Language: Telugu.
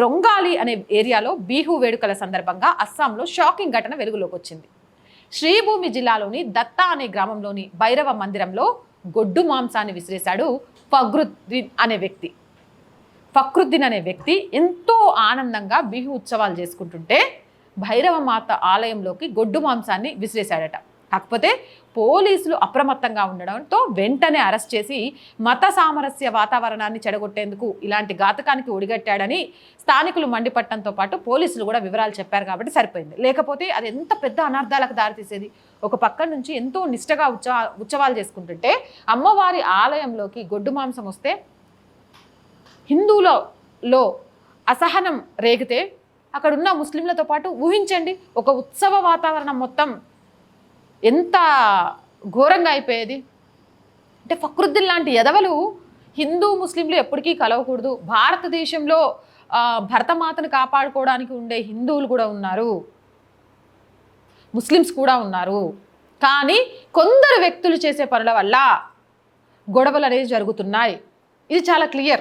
రొంగాలి అనే ఏరియాలో బీహు వేడుకల సందర్భంగా అస్సాంలో షాకింగ్ ఘటన వెలుగులోకి వచ్చింది శ్రీభూమి జిల్లాలోని దత్తా అనే గ్రామంలోని భైరవ మందిరంలో గొడ్డు మాంసాన్ని విసిరేశాడు ఫగ్రుద్దీన్ అనే వ్యక్తి. ఫక్రుద్దీన్ అనే వ్యక్తి ఎంతో ఆనందంగా బిహు ఉత్సవాలు చేసుకుంటుంటే భైరవ మాత ఆలయంలోకి గొడ్డు మాంసాన్ని విసిరేశాడట. కాకపోతే పోలీసులు అప్రమత్తంగా ఉండడంతో వెంటనే అరెస్ట్ చేసి మత సామరస్య వాతావరణాన్ని చెడగొట్టేందుకు ఇలాంటి ఘాతకానికి ఒడిగట్టాడని స్థానికులు మండిపట్టడంతో పాటు పోలీసులు కూడా వివరాలు చెప్పారు కాబట్టి సరిపోయింది. లేకపోతే అది ఎంత పెద్ద అనర్థాలకు దారితీసేది? ఒక పక్క నుంచి ఎంతో నిష్టగా ఉత్సవా ఉత్సవాలు చేసుకుంటుంటే అమ్మవారి ఆలయంలోకి గొడ్డు మాంసం వస్తే హిందువులలో అసహనం రేగితే అక్కడున్న ముస్లింలతో పాటు ఊహించండి ఒక ఉత్సవ వాతావరణం మొత్తం ఎంత ఘోరంగా అయిపోయేది? అంటే ఫక్రుద్దీన్ లాంటి ఎదవలు హిందూ ముస్లింలు ఎప్పటికీ కలవకూడదు. భారతదేశంలో భరతమాతను కాపాడుకోవడానికి ఉండే హిందువులు కూడా ఉన్నారు. ముస్లిమ్స్ కూడా ఉన్నారు. కానీ కొందరు వ్యక్తులు చేసే పనుల వల్ల గొడవలు అనేవి జరుగుతున్నాయి. ఇది చాలా క్లియర్.